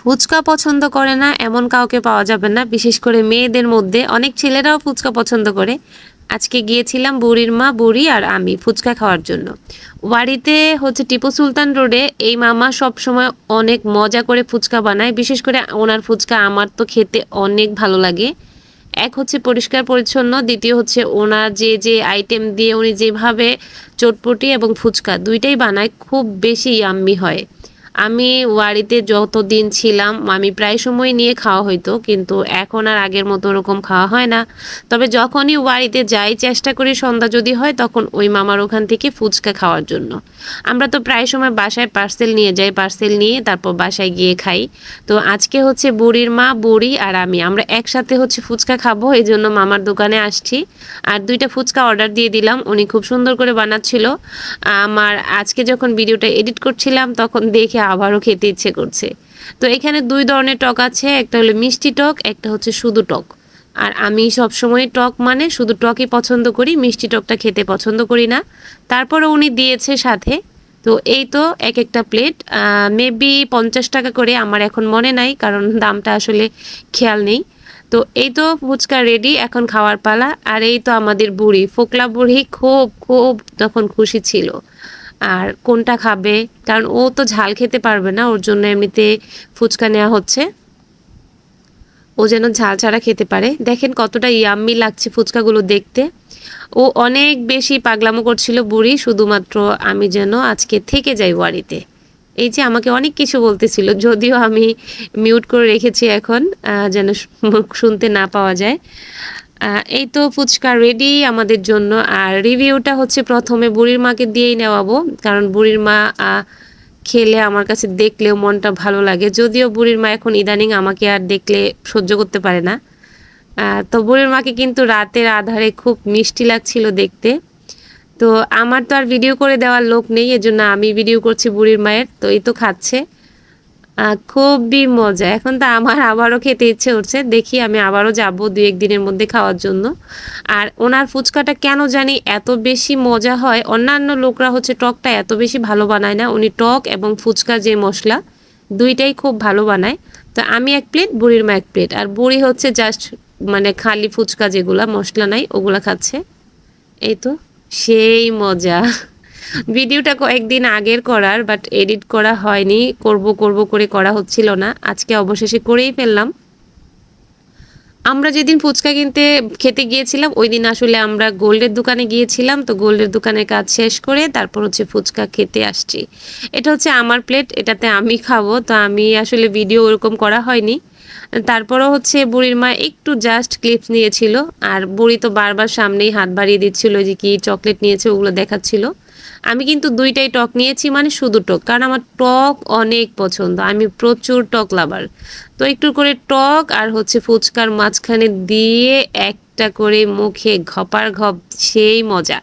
ফুচকা পছন্দ করে না, এমন কাউকে পাওয়া যাবে না। বিশেষ করে মেয়েদের মধ্যে অনেক ছেলেরাও ফুচকা পছন্দ করে। আজকে গিয়েছিলাম বুড়ির মা, বুড়ি আর আমি ফুচকা খাওয়ার জন্য। বাড়িতে হচ্ছে টিপু সুলতান রোডে এই মামা সব সময় অনেক মজা করে ফুচকা বানায়। বিশেষ করে ওনার ফুচকা আমার তো খেতে অনেক ভালো লাগে। এক হচ্ছে পরিষ্কার পরিচ্ছন্ন, দ্বিতীয় হচ্ছে ওনার যে যে আইটেম দিয়ে উনি যেভাবে চটপটি এবং ফুচকা দুইটাই বানায়, খুব বেশি ইয়াম্মি হয়। আমি ওয়ারিতে যতদিন ছিলাম, আমি প্রায় সময় নিয়ে খাওয়া হইতো, কিন্তু এখন আর আগের মতো ওরকম খাওয়া হয় না। তবে যখনই ওয়ারিতে যাই, চেষ্টা করি সন্ধ্যা যদি হয়, তখন ওই মামার ওখান থেকে ফুচকা খাওয়ার জন্য। আমরা তো প্রায় সময় বাসায় পার্সেল নিয়ে যাই, পার্সেল নিয়ে তারপর বাসায় গিয়ে খাই। তো আজকে হচ্ছে বুড়ির মা, বুড়ি আর আমি। আমরা একসাথে হচ্ছে ফুচকা খাব, এই জন্য মামার দোকানে আসছি। আর দুইটা ফুচকা অর্ডার দিয়ে দিলাম, উনি খুব সুন্দর করে বানাচ্ছিল। আমার আজকে যখন ভিডিওটা এডিট করছিলাম, তখন দেখে আবারও খেতে ইচ্ছে করছে। তো এখানে দুই ধরনের টক আছে, একটা হলো মিষ্টি টক, একটা হচ্ছে শুধু টক। আর আমি সবসময় টক মানে শুধু টকই পছন্দ করি, মিষ্টি টকটা খেতে পছন্দ করি না। তারপরে উনি দিয়েছে সাথে। তো এই তো এক একটা প্লেট। মেবি পঞ্চাশ টাকা করে, আমার এখন মনে নাই, কারণ দামটা আসলে খেয়াল নেই। তো এই তো ফুচকা রেডি এখন খাওয়ার পালা। আর এই তো আমাদের বুড়ি, ফোকলা বুড়ি খুব খুব তখন খুশি ছিল। আর কোনটা খাবে? কারণ ও তো ঝাল খেতে পারবে না, ওর জন্য এমনিতে ফুচকা নেওয়া হচ্ছে। ও যেন ঝাল ছাড়া খেতে পারে। দেখেন কতটা ইয়াম্মি লাগছে ফুচকাগুলো দেখতে। ও অনেক বেশি পাগলামো করছিল বুড়ি, শুধুমাত্র আমি যেন আজকে থেকে যাই বাড়িতে এই যে আমাকে অনেক কিছু বলতেছিল, যদিও আমি মিউট করে রেখেছি এখন যেন মুখ শুনতে না পাওয়া যায়। এই তো ফুচকা রেডি আমাদের জন্য। আর রিভিউটা হচ্ছে প্রথমে বুড়ির মাকে দিয়েই নেওয়াবো। কারণ বুড়ির মা খেলে আমার কাছে দেখলেও মনটা ভালো লাগে। যদিও বুড়ির মা এখন ইদানিং আমাকে আর দেখলে সহ্য করতে পারে না। তো বুড়ির মাকে কিন্তু রাতের আধারে খুব মিষ্টি লাগছিল দেখতে। তো আমার তো আর ভিডিও করে দেওয়ার লোক নেই, এজন্য আমি ভিডিও করছি বুড়ির মায়ের। তো এই তো খাচ্ছে। খুবই মজা। এখন তো আমার আবারও খেতে ইচ্ছে করছে। দেখি আমি আবারও যাব দুই একদিনের মধ্যে খাওয়ার জন্য। আর ওনার ফুচকাটা কেন জানি এত বেশি মজা হয়। অন্যান্য লোকরা হচ্ছে টকটা এত বেশি ভালো বানায় না। উনি টক এবং ফুচকা যে মশলা, দুইটাই খুব ভালো বানায়। তো আমি এক প্লেট, বুড়ির মা এক প্লেট। আর বুড়ি হচ্ছে জাস্ট মানে খালি ফুচকা যেগুলা, মশলা নাই, ওগুলা খাচ্ছে। এই তো, সেই মজা। ভিডিওটা কয়েকদিন আগের করার বাট এডিট করা হয়নি। করব করব করে করা হচ্ছিল না। আজকে অবশেষে করেই ফেললাম। আমরা যেদিন ফুচকা কিনতে খেতে গিয়েছিলাম, ওই দিন আসলে আমরা গোল্ডের দোকানে গিয়েছিলাম। তো গোল্ডের দোকানের কাজ শেষ করে তারপর হচ্ছে ফুচকা খেতে আসছি। এটা হচ্ছে আমার প্লেট, এটাতে আমি খাব। তো আমি আসলে ভিডিও ওরকম করা হয়নি। তারপরও হচ্ছে বুড়ির মা একটু জাস্ট ক্লিপস নিয়েছিল। আর বুড়ি তো বারবার সামনেই হাত বাড়িয়ে দিচ্ছিল যে কি চকলেট নিয়েছে, ওগুলো দেখাচ্ছিল। আমি কিন্তু দুইটাই টক নিয়েছি মানে শুধু টক, কারণ আমার টক অনেক পছন্দ। আমি প্রচুর টক লাভার। তো একটু করে টক আর হচ্ছে ফুচকার মাঝখানে দিয়ে একটা করে মুখে ঘপার ঘপ, সেই মজা।